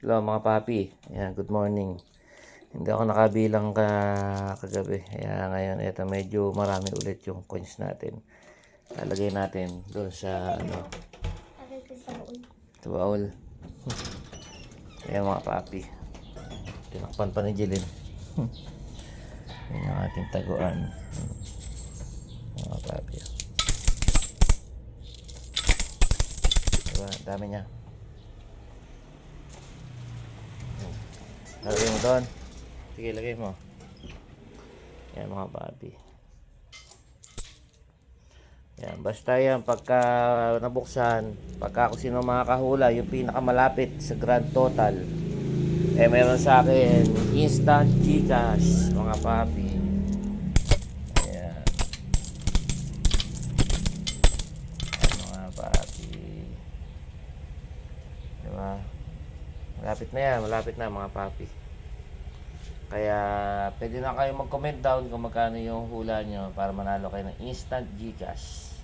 Hello mga papi. Ayan, good morning. Hindi ako nakabilang ka kagabi. Kaya ngayon, ito medyo marami ulit yung coins natin. Lalagay natin doon sa ano, sa baul. Ayan mga papi. Tinakpan pa ni Jeline. Ayan ang ating taguan. Mga papi. Diba, dami niya. Lagay mo doon. Sige, lagay mo. Yan mga papi. Yan, basta yan, pagka nabuksan, pagka kung sino makakahula, yung pinakamalapit sa grand total, eh meron sa akin instant Gcash, mga papi. Ayan. Ayan, mga papi. Diba? Malapit na yan, malapit na mga papi. Kaya pwede na kayo mag-comment down kung magkano yung hula nyo para manalo kayo ng instant Gcash.